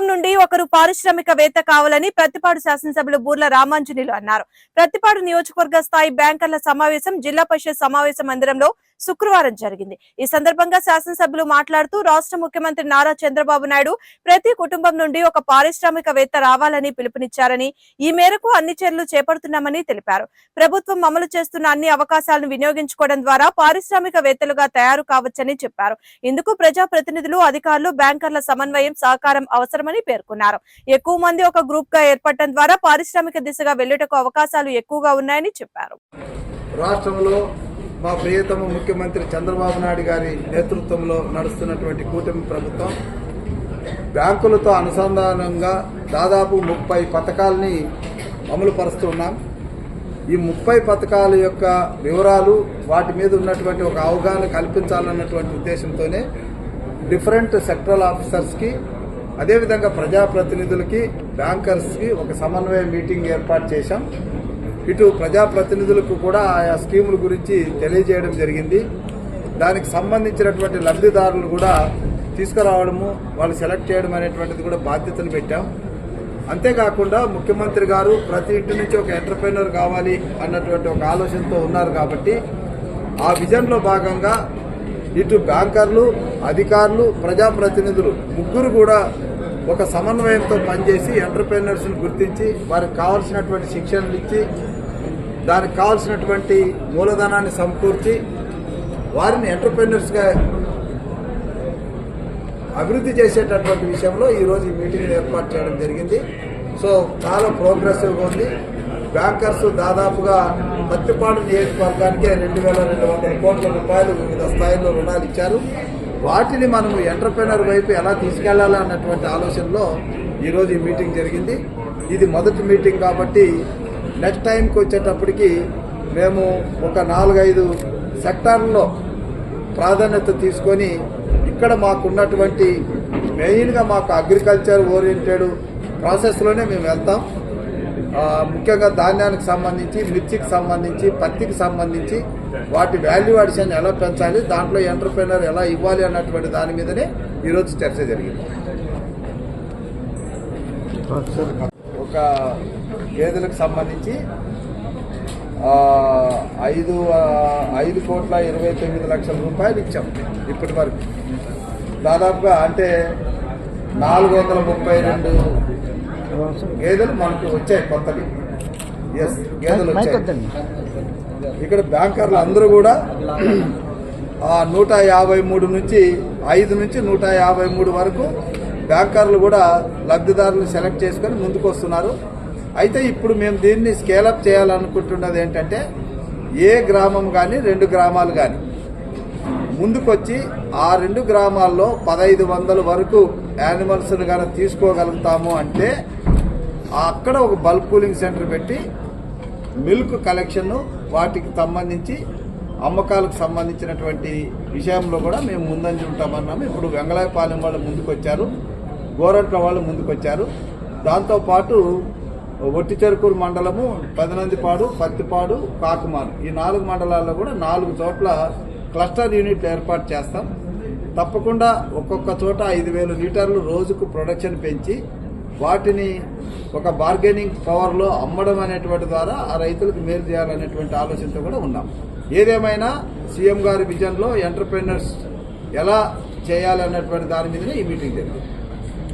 నుండి ఒకరు పారిశ్రామిక పారిశ్రామికవేత్త కావాలని ప్రతిపాడు శాసనసభ్యులు బూర్ల రామాంజనేయులు అన్నారు. ప్రతిపాడు నియోజకవర్గ స్థాయి బ్యాంకర్ల సమావేశం జిల్లా పరిషత్ సమావేశ మందిరంలో శుక్రవారం జరిగింది. ఈ సందర్భంగా శాసనసభ్యులు మాట్లాడుతూ రాష్ట్ర ముఖ్యమంత్రి నారా చంద్రబాబు నాయుడు ప్రతి కుటుంబం నుండి ఒక పారిశ్రామికవేత్త రావాలని పిలుపునిచ్చారని ఈ మేరకు అన్ని చర్యలు చేపడుతున్నామని తెలిపారు. ప్రభుత్వం అమలు చేస్తున్న అన్ని అవకాశాలను వినియోగించుకోవడం ద్వారా పారిశ్రామికవేత్తలుగా తయారు కావచ్చని చెప్పారు. ఇందుకు ప్రజా ప్రతినిధులు అధికారులు బ్యాంకర్ల సమన్వయం సహకారం అవసరమని పేర్కొన్నారు. ఎక్కువ మంది ఒక గ్రూప్గా ఏర్పడటం ద్వారా పారిశ్రామిక దిశగా వెళ్ళేటకు అవకాశాలు ఎక్కువగా ఉన్నాయని చెప్పారు. రాష్ట్రంలో మా ప్రియతమ ముఖ్యమంత్రి చంద్రబాబు నాయుడు గారి నేతృత్వంలో నడుస్తున్నటువంటి కూటమి ప్రభుత్వం బ్యాంకులతో అనుసంధానంగా దాదాపు ముప్పై పథకాలని అమలు పరుస్తున్నాం ఈ ముప్పై పథకాల యొక్క వివరాలు వాటి మీద ఉన్నటువంటి ఒక అవగాహన కల్పించాలన్నటువంటి ఉద్దేశంతోనే డిఫరెంట్ సెక్టరల్ ఆఫీసర్స్కి అదేవిధంగా ప్రజాప్రతినిధులకి బ్యాంకర్స్కి ఒక సమన్వయ మీటింగ్ ఏర్పాటు చేశాం. ఇటు ప్రజాప్రతినిధులకు కూడా ఆయా స్కీముల గురించి తెలియజేయడం జరిగింది. దానికి సంబంధించినటువంటి లబ్ధిదారులు కూడా తీసుకురావడము వాళ్ళు సెలెక్ట్ చేయడం అనేటువంటిది కూడా బాధ్యతలు పెట్టాం. అంతేకాకుండా ముఖ్యమంత్రి గారు ప్రతి ఇంటి నుంచి ఒక ఎంటర్ప్రైనర్ కావాలి అన్నటువంటి ఒక ఆలోచనతో ఉన్నారు కాబట్టి ఆ విజన్లో భాగంగా ఇటు బ్యాంకర్లు అధికారులు ప్రజాప్రతినిధులు ముగ్గురు కూడా ఒక సమన్వయంతో పనిచేసి ఎంటర్ప్రైనర్స్ని గుర్తించి వారికి కావాల్సినటువంటి శిక్షణలు ఇచ్చి దానికి కావాల్సినటువంటి మూలధనాన్ని సమకూర్చి వారిని ఎంటర్ప్రైనర్స్గా అభివృద్ధి చేసేటటువంటి విషయంలో ఈరోజు ఈ మీటింగ్ ఏర్పాటు చేయడం జరిగింది. సో చాలా ప్రోగ్రెసివ్గా ఉంది. బ్యాంకర్స్ దాదాపుగా పత్తిపాడు నియోజకవర్గానికే రెండు వేల రెండు వందల కోట్ల రూపాయలు వివిధ స్థాయిలో రుణాలు ఇచ్చారు. వాటిని మనము ఎంటర్ప్రైనర్ వైపు ఎలా తీసుకెళ్ళాలి అన్నటువంటి ఆలోచనలో ఈరోజు ఈ మీటింగ్ జరిగింది. ఇది మొదటి మీటింగ్ కాబట్టి నెక్స్ట్ టైంకి వచ్చేటప్పటికి మేము ఒక నాలుగైదు సెక్టార్లలో ప్రాధాన్యత తీసుకొని ఇక్కడ మాకున్నటువంటి మెయిన్గా మాకు అగ్రికల్చర్ ఓరియంటెడ్ ప్రాసెస్లోనే మేము వెళ్తాం. ముఖ్యంగా ధాన్యానికి సంబంధించి మిర్చికి సంబంధించి పత్తికి సంబంధించి వాటి వాల్యూ అడిషన్ ఎలా పెంచాలి దాంట్లో ఎంటర్ప్రినర్ ఎలా ఇవ్వాలి అన్నటువంటి దాని మీదనే ఈరోజు చర్చ జరిగింది. ఒక గేదెలకు సంబంధించి ఐదు ఐదు కోట్ల ఇరవై తొమ్మిది లక్షల రూపాయలు ఇచ్చాం ఇప్పటి వరకు. దాదాపుగా అంటే నాలుగు వందల ముప్పై రెండు గేదెలు మనకు వచ్చాయి కొత్తవి. ఎస్ గేదెలు వచ్చాయి. ఇక్కడ బ్యాంకర్లు అందరూ కూడా ఆ నూట యాభై మూడు నుంచి ఐదు నుంచి నూట యాభై మూడు వరకు బ్యాంకర్లు కూడా లబ్ధిదారులు సెలెక్ట్ చేసుకొని ముందుకు వస్తున్నారు. అయితే ఇప్పుడు మేము దీన్ని స్కేలప్ చేయాలనుకుంటున్నది ఏంటంటే ఏ గ్రామం కానీ రెండు గ్రామాలు కానీ ముందుకొచ్చి ఆ రెండు గ్రామాల్లో పదహైదు వందల వరకు యానిమల్స్ని కానీ తీసుకోగలుగుతాము అంటే అక్కడ ఒక బల్క్ కూలింగ్ సెంటర్ పెట్టి మిల్క్ కలెక్షన్ వాటికి సంబంధించి అమ్మకాలకు సంబంధించినటువంటి విషయంలో కూడా మేము ముందంజ ఉంటామన్నాము ఇప్పుడు వెంగళాయపాలెం వాళ్ళు ముందుకొచ్చారు గోరంట్ల వాళ్ళు ముందుకొచ్చారు. దాంతోపాటు ఒట్టి చెరుకూరు మండలము పదినందిపాడు పత్తిపాడు కాకుమారు. ఈ నాలుగు మండలాల్లో కూడా నాలుగు చోట్ల క్లస్టర్ యూనిట్లు ఏర్పాటు చేస్తాం. తప్పకుండా ఒక్కొక్క చోట ఐదు లీటర్లు రోజుకు ప్రొడక్షన్ పెంచి వాటిని ఒక బార్గెనింగ్ పవర్లో అమ్మడం అనేటువంటి ద్వారా ఆ రైతులకు మేలు చేయాలనేటువంటి ఆలోచనతో కూడా ఉన్నాం. ఏదేమైనా సీఎం గారి విజన్లో ఎంటర్ప్రైనర్స్ ఎలా చేయాలన్నటువంటి దాని మీదనే ఈ మీటింగ్ జరిగింది.